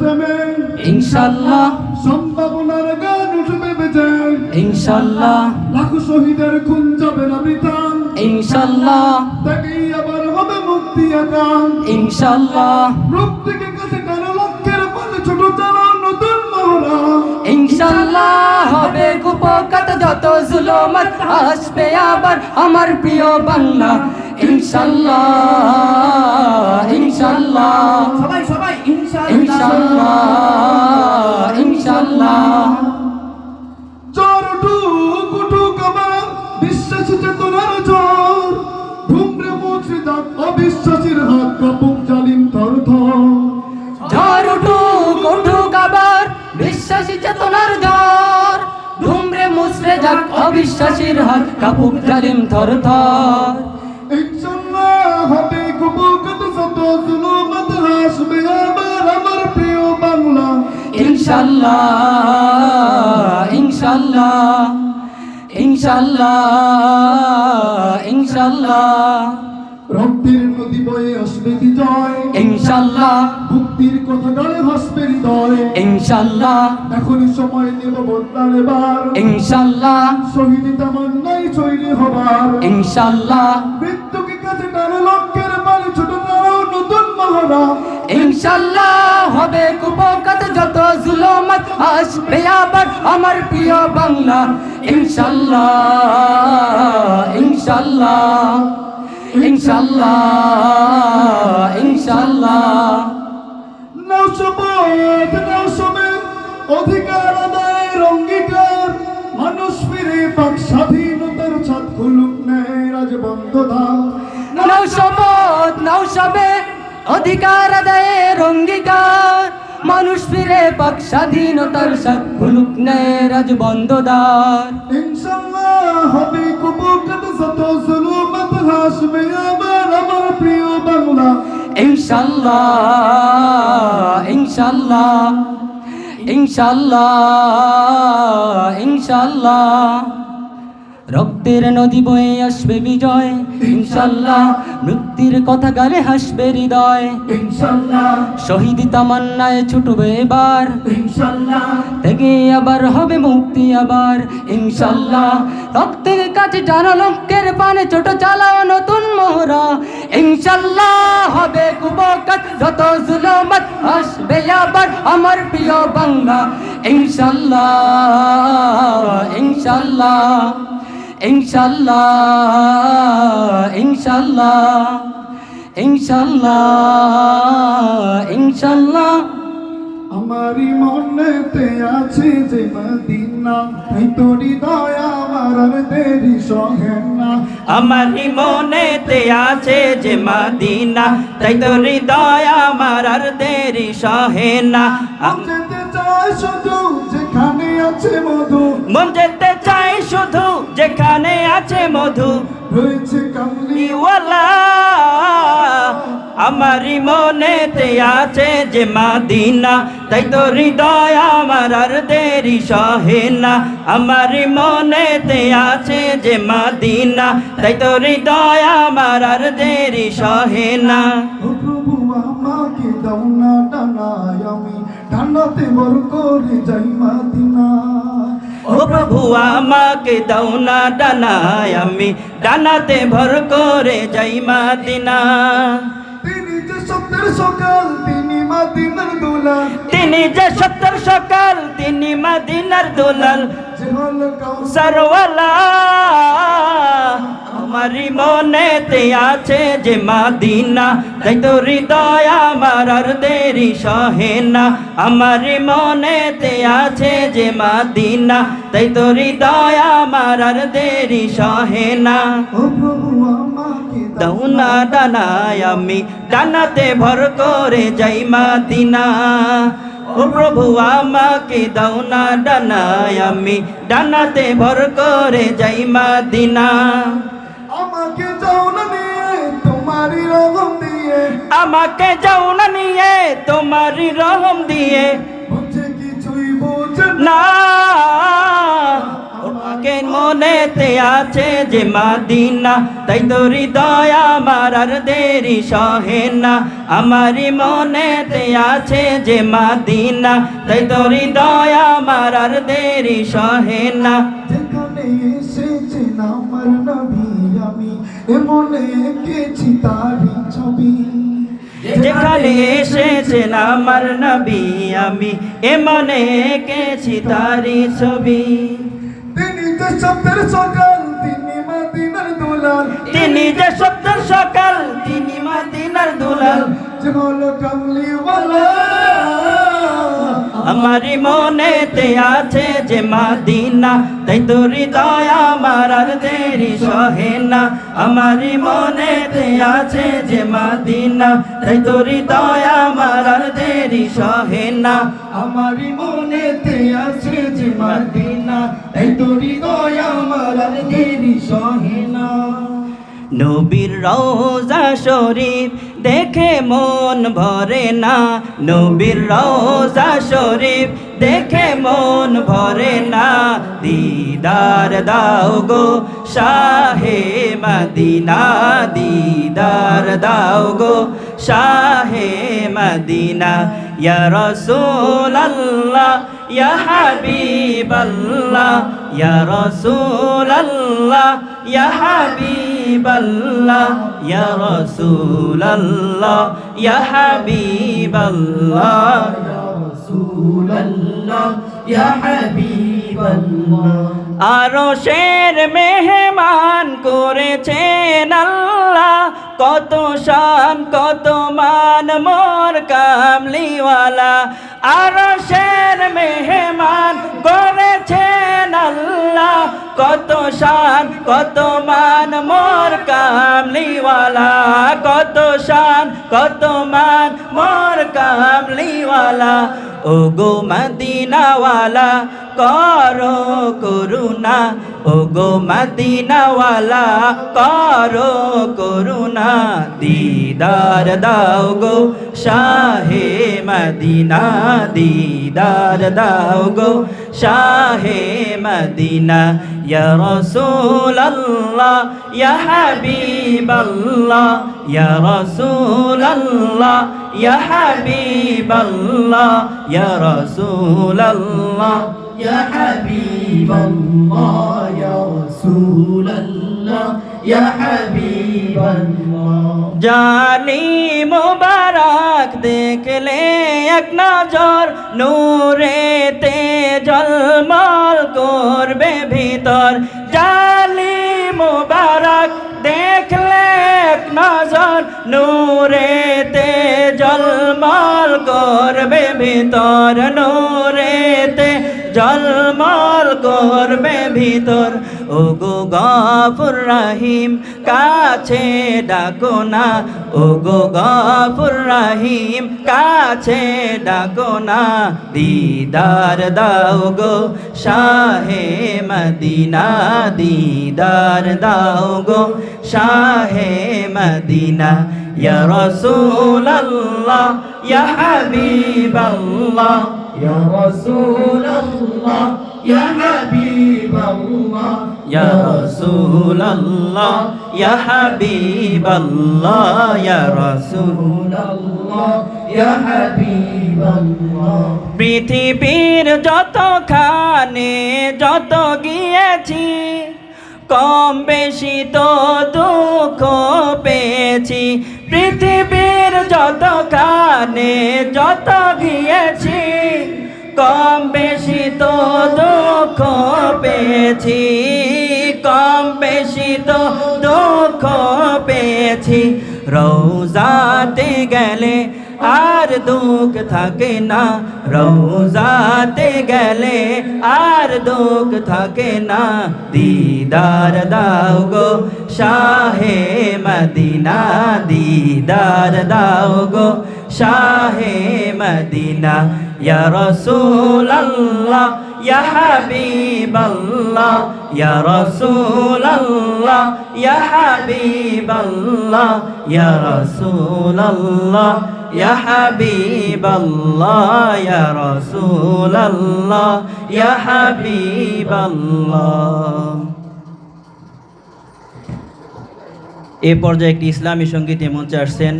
থেমে ইনশাল্লাহ সম্ভাবনার গান উঠবে বেজে। ইনশাল্লাহ লাখো শহীদের খুন যাবে না ইনশাল্লাহ তাকেই আবার হবে মুক্তি আকাম ইনশাল্লাহ প্রত্যেকে ইনশাল্লাহ হবে কুপকাত যত জুলুমত আসবে আবার আমার প্রিয় বাংলা ইনশাল্লাহ ইনশাল্লাহ সবাই সবাই ইনশাল্লাহ ইনশাল্লাহ ইনশাল্লাহ অবিশ্বাসীর হাত কাপুক জালিম থর থর ইনশাল্লাহ ইনশাল্লাহ ইনশাল্লাহ ইনশাল্লাহ রক্তের নদী বয়ে আসবে বিজয়। ইনশাল্লাহ। মুক্তির কথা ইনশাল্লাহ। এখনই সময় নেব বদলার এবার ইনশাল্লাহ। শহীদ তামান্নাই চৈরি হবার। ইনশাল্লাহ। মৃত্যুকে কাছে টানে লক্ষ্যের বাড়ি ছোট তারাও নতুন ইনশাল্লাহ হবে কুপকাত যত জুলুমত আসবে আবার আমার প্রিয় বাংলা। ইনশাল্লাহ। ইনশাল্লাহ। ইনশাল্লাহ। ইনশাল্লাহ। অধিকার আদায়ের অঙ্গীকার মানুষ ফিরে পাক স্বাধীনতার ছাদ খুলুক নেয় রাজবন্ধ ধাম নাও শপথ নাও সবে অধিকার আদায়ের অঙ্গীকার মানুষ ফিরে পাক স্বাধীনতার সাথ খুলুক নেয় রাজবন্ধদার ইনশাল্লাহ হবে কুবুকত আমার প্রিয় বাংলা ইনশাল্লাহ। ইনশাল্লাহ ইনশাল্লাহ ইনশাল্লাহ। রক্তের নদী বয়ে আসবে বিজয় ইনশাল্লাহ। মৃত্যুর কথা গালে হাসবে হৃদয় শহীদ তামান্নায় ছুটবে এবার থেকে আবার হবে মুক্তি আবার ইনশাল্লাহ। রক্তের কাছে টানা লক্ষ্যের পানে ছোট চালাও নতুন মোহরা। ইনশাল্লাহ হবে কুবকাত, যত জুলুমত আসবে আবার আমার প্রিয় বাংলা। ইনশাল্লাহ ইনশাল্লাহ ইনশাল্লাহ ইনশাল্লাহ ইনশাল্লাহ ইনশাল্লাহ। আমারই মনেতে আছে যে মদিনা। তাই তোরি দয়া আমার আর দেরি সহে না। আমারই মনেতে আছে যে মাদিনা। তাই তো হৃদয় আমার আর দেরি সহে না। যেতে চাই শুধু যেখানে আছে মধু। মন যেতে চাই শুধু যেখানে আছে মধু। রয়েছে কামলি। ওয়ালা আমারই মনেতে আছে যে মাদিনা তাই তো হৃদয় আমার আর দেরি সহে না। আমারই মনেতে আছে যে মাদিনা তাই তো হৃদয় আমার আর দেরি সহে না। প্রভু আমাকে দাও না ডানায় আমি ডানাতে বর করে যাই মাদিনা। ও প্রভু আমাকে দাও না ডানায় আমি ডানাতে ভর করে যাই মাদিনা। সত্যের সকাল তিনি মাদিনার দোলা তিনি যে সত্তর সকাল তিনি মাদিনার দুলাল। সরওয়ালা আমারই মনেতে আছে যে মাদিনা। তাই তো হৃদয় আমার আর দেরি সহে না। আমারই মনেতে আছে যে মাদিনা। তাই তো হৃদয় আমার আর দেরি সহে না। ও প্রভু আমাকে দাও না ডানায় আমি ডানাতে ভর করে যাই মাদিনা। ও প্রভু আমাকে দাও না ডানায় আমি ডানাতে ভর করে যাই মাদিনা। আমাকে যাও না নিয়ে তোমারই রকম দিয়ে। আমাকে যাও না নিয়ে তোমারই রহম দিয়ে। বুঝে কিছুই বোঝে না মনেতে আছে যে মাদিনা তাই তো হৃদয় আমার আর দেরি সহে না। আমারই মনেতে আছে যে মাদিনা তাই তো হৃদয় আমার আর দেরি সহে না। আমার নবী আমি এমনে এঁকেছি তারই ছবি। যেখানে এসেছেন আমার নবী আমি এমনে এঁকেছি তারি ছবি। শব্দের সকাল তিনি মাদিনার দুলাল। তিনি যে সত্তর সকাল তিনি মাদিনার দুলাল। যে হলো কামলিওয়ালা আমারই মনেতে আছে যে মাদিনা তাই তো হৃদয় আমার আর দেরি সহে না। আমারই মনেতে আছে যে মাদিনা, তাই তো হৃদয় আমার আর দেরি সহে না। আমারই আছে যে মাদিনা এই তো হৃদয় আমার আর দেরি সহে না। নবীর রওজা শরীফ দেখে মন ভরে না। নবীর রওজা শরীফ দেখে মন ভরে না। দিদার দাও গো শাহে মদিনা। দিদার দাও গো শাহে মদিনা। ইয়া রাসূলুল্লাহ, ইয়া হাবিবাল্লাহ, ইয়া রাসূলুল্লাহ, ইয়া হাবিবাল্লাহ, ইয়া রাসূলুল্লাহ, ইয়া হাবিবাল্লাহ। আরও শের মেহমান করেছেন আল্লাহ, কত শান, কত মান, মোর কামলিওয়ালা। আরও শের মেহমান করে কত শান, কত মান, মোর কামলিওয়ালা। কত শান, কত মান, মোর কামলিওয়ালা। ও গো মদিনাওয়ালা, করো করুণা। ও গো মদিনাওয়ালা, করো করুণা। দিদার দাও গো শাহে মদিনা, দিদার দাও গো শাহে মদিনা, ইয়া রাসূলুল্লাহ, ইয়া হাবিবাল্লাহ, ইয়া রাসূলুল্লাহ, ইয়া হাবিবাল্লাহ, ইয়া রাসূলুল্লাহ, ইয়া হাবিবাল্লাহ, ইয়া রাসূলুল্লাহ, ইয়া হাবিবাল্লাহ। জানি মুবারক দেখলে এক নজর নূরেতে জলমল করবে ভিতর। জালি মোবারক দেখলে নজর নূরেতে জলমল করবে ভিতর নূরে তে জলমল করবে ভিতর। ও গো গফুর রহিম, কাছে ডাকো না। ও গো গফুর রহিম, কাছে ডাকো না। দিদার দাও গো শাহে মদিনা, দিদার দাও গো শাহে মদিনা। ইয়া রাসূলুল্লাহ, ইয়া হাবিবাল্লাহ। يا رسول الله يا حبيب الله ইয়া রাসূলুল্লাহ ইয়া হাবিবাল্লাহ ইয়া রাসূল رسول الله يا حبيب الله পৃথিবীর যতখানে যত গিয়েছি কম বেশি তো দুঃখ পেয়েছি পৃথিবীর যত কানে যত গিয়েছি, কম বেশি তো দুঃখ পেয়েছি, কম বেশি তো দুঃখ পেয়েছি। রোজাতে গেলে আর দুঃখ থাকে না রোজাতে গেলে আর দুঃখ থাকে না। দিদার দাও গো শাহে মদিনা, দিদার দাও গো শাহে মদিনা। ইয়া يا حبيب الله يا رسول الله يا حبيب الله يا رسول الله يا حبيب الله يا رسول الله يا حبيب الله এ পর্যায়ে একটি ইসলামী সঙ্গীতে মঞ্চে আসছেন